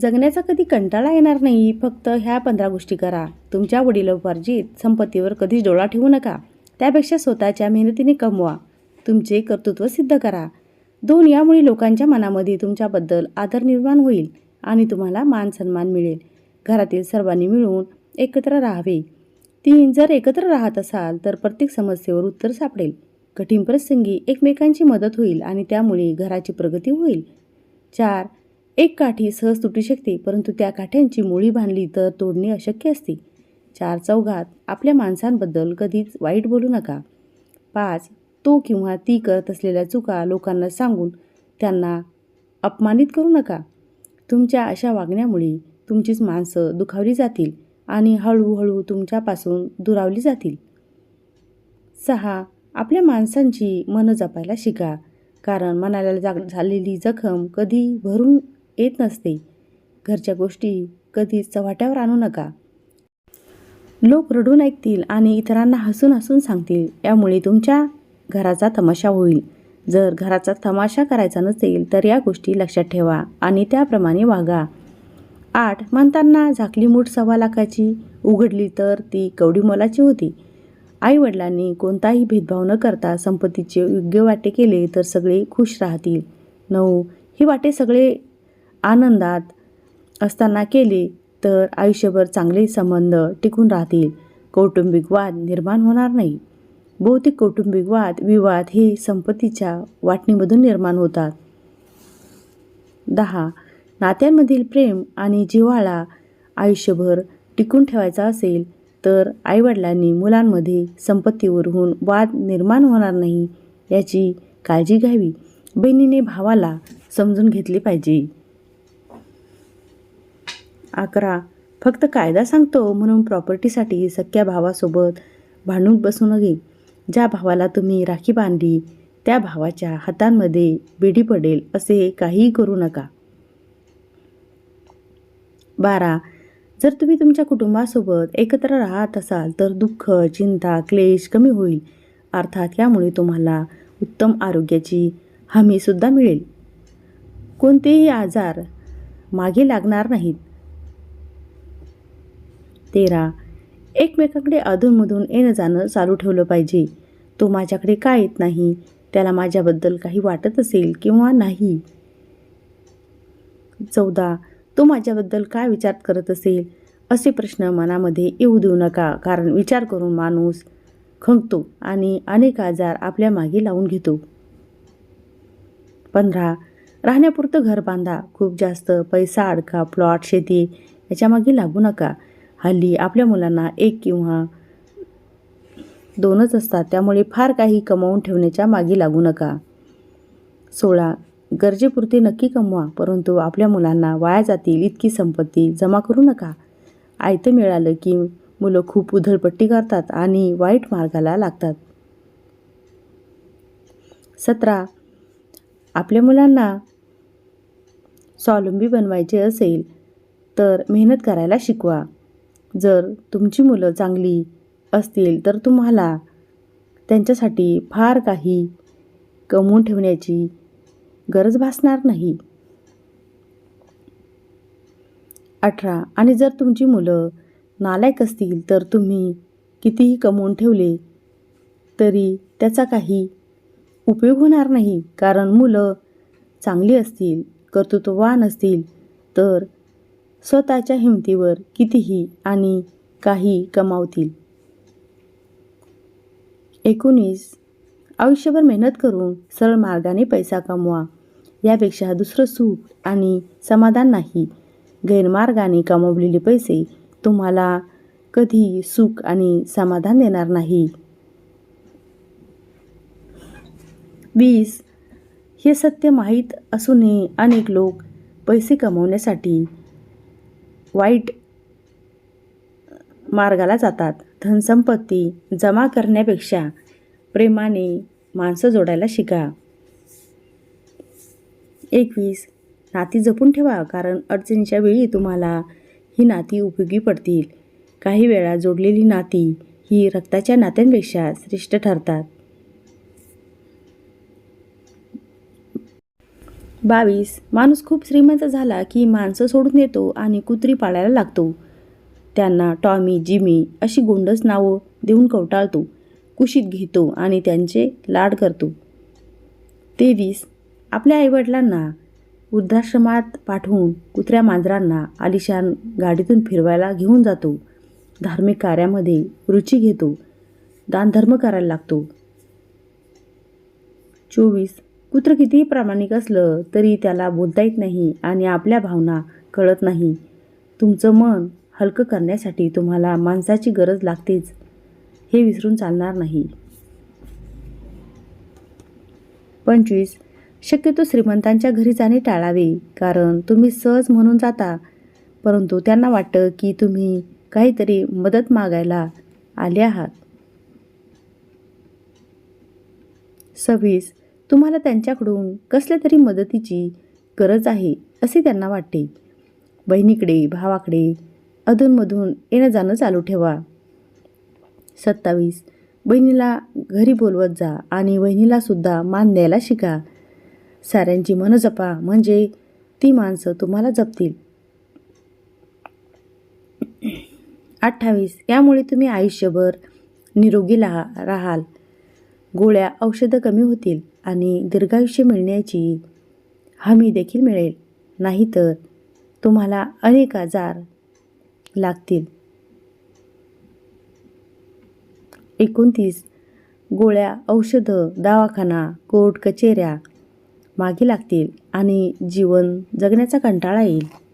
जगण्याचा कधी कंटाळा येणार नाही. फक्त ह्या पंधरा गोष्टी करा. तुमच्या वडिलोपार्जित संपत्तीवर कधीच डोळा ठेवू नका. त्यापेक्षा स्वतःच्या मेहनतीने कमवा. तुमचे कर्तृत्व सिद्ध करा. दोन यामुळे लोकांच्या मनामध्ये तुमच्याबद्दल आदर निर्माण होईल आणि तुम्हाला मान सन्मान मिळेल. घरातील सर्वांनी मिळून एकत्र राहावे. तीन जर एकत्र राहत असाल तर प्रत्येक समस्येवर उत्तर सापडेल. कठीण प्रसंगी एकमेकांची मदत होईल आणि त्यामुळे घराची प्रगती होईल. चार एक काठी सहज तुटू शकते परंतु त्या काठ्यांची मुळी बांधली तर तोडणे अशक्य असते. चार चौघात आपल्या माणसांबद्दल कधीच वाईट बोलू नका. पाच तो किंवा ती करत असलेल्या चुका लोकांना सांगून त्यांना अपमानित करू नका. तुमच्या अशा वागण्यामुळे तुमचीच माणसं दुखावली जातील आणि हळूहळू तुमच्यापासून दुरावली जातील. सहा आपल्या माणसांची मनं जपायला शिका कारण मनाला जाग झालेली जखम कधी भरून येत नसते. घरच्या गोष्टी कधीच चव्हाट्यावर आणू नका. लोक रडून ऐकतील आणि इतरांना हसून हसून सांगतील यामुळे तुमच्या घराचा तमाशा होईल. जर घराचा तमाशा करायचा नसेल तर या गोष्टी लक्षात ठेवा आणि त्याप्रमाणे वागा. आठ म्हणताना झाकली मूठ सव्वा लाखाची उघडली तर ती कवडी मोलाची होती. आईवडिलांनी कोणताही भेदभाव न करता संपत्तीचे योग्य वाटे केले तर सगळे खुश राहतील. नऊ ही वाटे सगळे आनंदात असताना केले तर आयुष्यभर चांगले संबंध टिकून राहतील. कौटुंबिक वाद निर्माण होणार नाही. बहुतेक कौटुंबिक वाद विवाद हे संपत्तीच्या वाटणीमधून निर्माण होतात. दहा. नात्यांमधील प्रेम आणि जिव्हाळा आयुष्यभर टिकून ठेवायचा असेल तर आईवडिलांनी मुलांमध्ये संपत्तीवरून वाद निर्माण होणार नाही याची काळजी घ्यावी. बहिणीने भावाला समजून घेतले पाहिजे. अकरा. फक्त कायदा सांगतो म्हणून प्रॉपर्टीसाठी सख्या भावासोबत भांडून बसू नये. ज्या भावाला तुम्ही राखी बांधली त्या भावाच्या हातांमध्ये बेडी पडेल असे काहीही करू नका. बारा. जर तुम्ही तुमच्या कुटुंबासोबत एकत्र राहत असाल तर दुःख चिंता क्लेश कमी होईल. अर्थात यामुळे तुम्हाला उत्तम आरोग्याची हमीसुद्धा मिळेल. कोणतेही आजार मागे लागणार नाहीत. तेरा. एकमेकाकडे अधूनमधून येणं जाणं चालू ठेवलं पाहिजे. तो माझ्याकडे का येत नाही? त्याला माझ्याबद्दल काही वाटत असेल किंवा नाही? चौदा. तो माझ्याबद्दल काय विचार करत असेल? असे प्रश्न मनामध्ये येऊ देऊ नका कारण विचार करून माणूस खंगतो आणि अनेक आजार आपल्या मागे लावून घेतो. पंधरा. राहण्यापुरतं घर बांधा. खूप जास्त पैसा अडका प्लॉट शेती याच्यामागे लागू नका. हल्ली आपल्या मुलांना एक किंवा दोनच असतात. त्यामुळे फार काही कमावून ठेवण्याच्या मागे लागू नका. सोळा. गरजेपुरते नक्की कमवा परंतु आपल्या मुलांना वाया जातील इतकी संपत्ती जमा करू नका. आयतं मिळालं की मुलं खूप उधळपट्टी करतात आणि वाईट मार्गाला लागतात. सतरा. आपल्या मुलांना स्वावलंबी बनवायचे असेल तर मेहनत करायला शिकवा. जर तुमची मुलं चांगली असतील तर तुम्हाला त्यांच्यासाठी फार काही कमवून ठेवण्याची गरज भासणार नाही. अठरा आणि जर तुमची मुलं नालायक असतील तर तुम्ही कितीही कमवून ठेवले तरी त्याचा काही उपयोग होणार नाही. कारण मुलं चांगली असतील कर्तृत्ववान असतील तर स्वतःच्या हिमतीवर कितीही आणि काही कमावतील. एकोणीस. आयुष्यभर मेहनत करून सरळ मार्गाने पैसा कमवा. यापेक्षा दुसरं सुख आणि समाधान नाही. गैरमार्गाने कमवलेले पैसे तुम्हाला कधी सुख आणि समाधान देणार नाही. वीस. हे सत्य माहीत असूनही अनेक लोक पैसे कमवण्यासाठी वाईट मार्गाला जातात. धनसंपत्ती जमा करण्यापेक्षा प्रेमाने माणसं जोडायला शिका. एकवीस नाती जपून ठेवा कारण अडचणीच्या वेळी तुम्हाला ही नाती उपयोगी पडतील. काही वेळा जोडलेली नाती ही रक्ताच्या नात्यांपेक्षा श्रेष्ठ ठरतात. बावीस. माणूस खूप श्रीमंत झाला की माणसं सोडून येतो आणि कुत्री पाळायला लागतो. त्यांना टॉमी जिमी अशी गोंडस नावं देऊन कवटाळतो. कुशीत घेतो आणि त्यांचे लाड करतो. तेवीस. आपल्या आईवडिलांना वृद्धाश्रमात पाठवून कुत्र्या मांजरांना आलिशान गाडीतून फिरवायला घेऊन जातो. धार्मिक कार्यामध्ये रुची घेतो. दानधर्म करायला लागतो. चोवीस. कुत्र कितीही प्रामाणिक असलं तरी त्याला बोलता येत नाही आणि आपल्या भावना कळत नाही. तुमचं मन हलकं करण्यासाठी तुम्हाला माणसाची गरज लागतेच. हे विसरून चालणार नाही. पंचवीस. शक्यतो श्रीमंतांच्या घरी जाणे टाळावे कारण तुम्ही सहज म्हणून जाता. परंतु त्यांना वाटतं की तुम्ही काहीतरी मदत मागायला आले आहात. सव्वीस. तुम्हाला त्यांच्याकडून कसल्या तरी मदतीची गरज आहे असे त्यांना वाटते. बहिणीकडे भावाकडे अधूनमधून येणं जाणं चालू ठेवा. सत्तावीस. बहिणीला घरी बोलवत जा आणि बहिणीलासुद्धा मान द्यायला शिका. साऱ्यांची मनं जपा म्हणजे ती माणसं तुम्हाला जपतील. अठ्ठावीस. यामुळे तुम्ही आयुष्यभर निरोगी राहा राहाल. गोळ्या औषधं कमी होतील आणि दीर्घायुष्य मिळण्याची हमी देखील मिळेल. नाहीतर तुम्हाला अनेक आजार लागतील. एकोणतीस गोळ्या औषधं दवाखाना कोर्ट कचेऱ्या मागे लागतील आणि जीवन जगण्याचा कंटाळा येईल.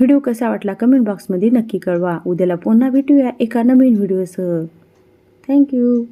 व्हिडिओ कसा वाटला कमेंट बॉक्समध्ये नक्की कळवा. उद्याला पुन्हा भेटूया एका नवीन व्हिडिओसह. थँक्यू